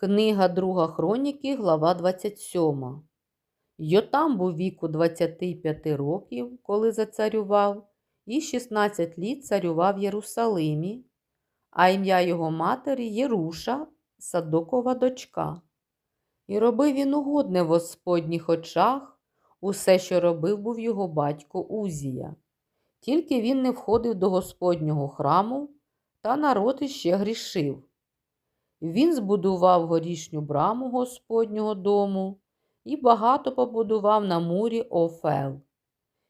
Книга Друга Хроніки, глава 27. Йотам був віку 25 років, коли зацарював, і 16 літ царював в Єрусалимі, а ім'я його матері Єруша, Садокова дочка. І робив він угодне в Господніх очах, усе, що робив був його батько Узія. Тільки він не входив до Господнього храму, та народ іще грішив. Він збудував горішню браму Господнього дому і багато побудував на мурі Офел.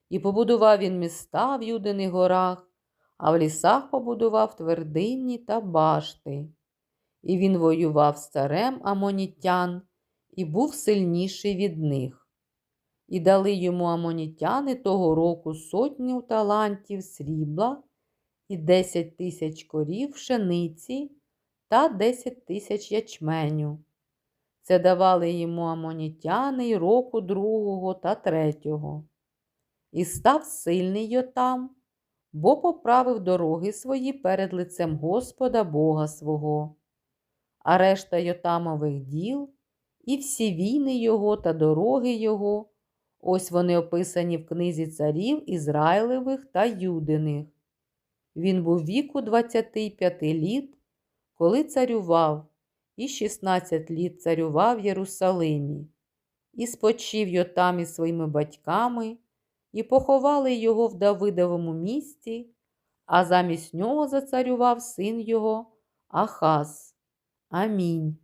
І побудував він міста в Юдиних горах, а в лісах побудував твердині та башти. І він воював з царем амонітян і був сильніший від них. І дали йому амонітяни того року сотню талантів срібла і десять тисяч корів пшениці та 10 тисяч ячменю. Це давали йому амонітяни року другого та третього. І став сильний Йотам, бо поправив дороги свої перед лицем Господа Бога свого. А решта Йотамових діл і всі війни його та дороги його, ось вони описані в книзі царів Ізраїлевих та Юдиних. Він був віку 25 літ, коли царював, і 16 літ царював в Єрусалимі, і спочив Йотам із своїми батьками, і поховали його в Давидовому місті, а замість нього зацарював син його Ахаз. Амінь.